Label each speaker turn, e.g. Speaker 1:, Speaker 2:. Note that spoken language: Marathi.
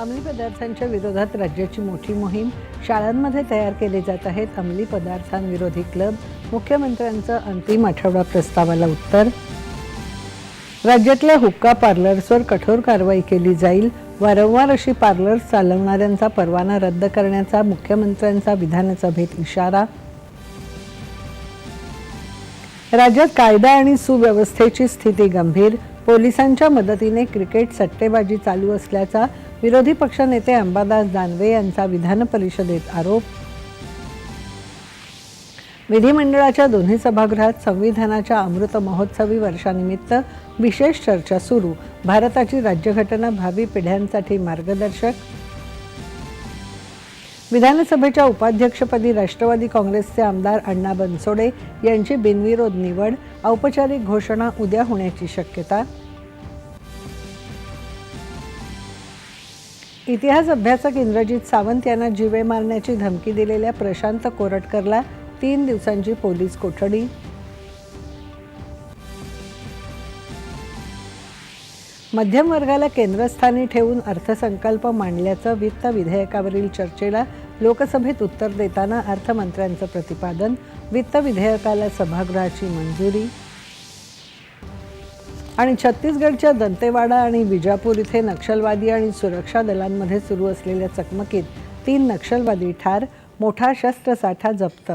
Speaker 1: अंमली पदार्थांच्या विरोधात राज्याची मोठी मोहीम शाळांमध्ये तयार केले जात आहेत अंमली पदार्थांविरोधी क्लब मुख्यमंत्र्यांचं अंतिम आठवडा प्रस्तावाला उत्तर. राज्यातल्या हुक्का पार्लर्सवर कठोर कारवाई केली जाईल. वारंवार अशी पार्लर्स चालवणाऱ्यांचा परवाना रद्द करण्याचा मुख्यमंत्र्यांचा विधानसभेत इशारा. राज्यात कायदा आणि सुव्यवस्थेची स्थिती गंभीर. पोलिसांच्या मदतीने क्रिकेट सट्टेबाजी चालू असल्याचा विरोधी पक्षनेते अंबादास दानवे यांचा विधान परिषदेत आरोप. विधिमंडळाच्या दोन्ही सभागृहात संविधानाच्या अमृत महोत्सवी वर्षानिमित्त विशेष चर्चा सुरू. भारताची राज्यघटना भावी पिढ्यांसाठी मार्गदर्शक. विधानसभेच्या उपाध्यक्षपदी राष्ट्रवादी काँग्रेसचे आमदार अण्णा बनसोडे यांची बिनविरोध निवड. औपचारिक घोषणा उद्या होण्याची शक्यता. इतिहास अभ्यासक इंद्रजित सावंत यांना जीवे मारण्याची धमकी दिलेल्या प्रशांत कोरटकरला तीन दिवसांची पोलीस कोठडी. मध्यम वर्गाला केंद्रस्थानी ठेवून अर्थसंकल्प मांडल्याचं वित्त विधेयकावरील चर्चेला लोकसभेत उत्तर देताना अर्थमंत्र्यांचं प्रतिपादन वित्त विधेयकाला सभागृहाची मंजुरी. आणि छत्तीसगडच्या दंतेवाडा आणि विजापूर इथे नक्षलवादी आणि सुरक्षा दलांमध्ये सुरू असलेल्या चकमकीत तीन नक्षलवादी ठार मोठा शस्त्रसाठा जप्त